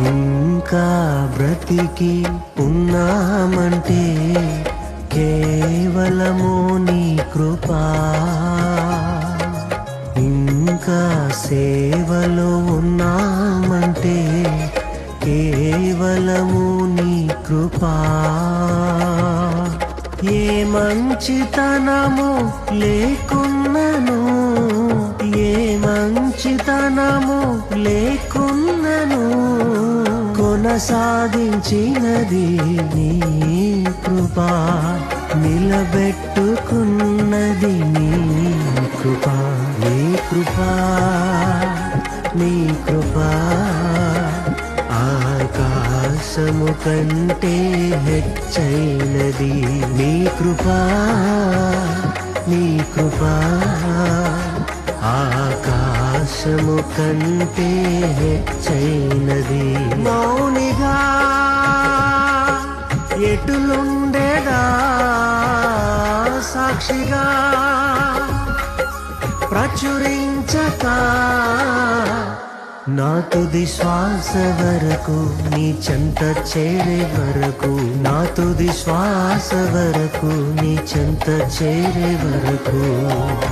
ఇంకా బ్రతికి ఉన్నామంటే కేవలము నీ కృపా. ఇంకా సేవలో ఉన్నామంటే కేవలము నీ కృపా. ఏ మంచితనము లేకున్నను ఏ మంచితనము లేకున్నను ప్రసాదించినది నీ కృపా. నిలబెట్టుకున్నది నీ కృపా. నీ కృపా. నీ కృపా. ఆకాశము కంటే హెచ్చైనది నీ కృపా. నీ కృపా. ఆకాశము కంటే హెచ్చైనది. మౌనిగా ఎటులుండేదా? సాక్షిగా ప్రచురించక నా తుది శ్వాస వరకు నీ చెంత చేరే వరకు నా తుది శ్వాస వరకు నీ చెంత చేరే వరకు.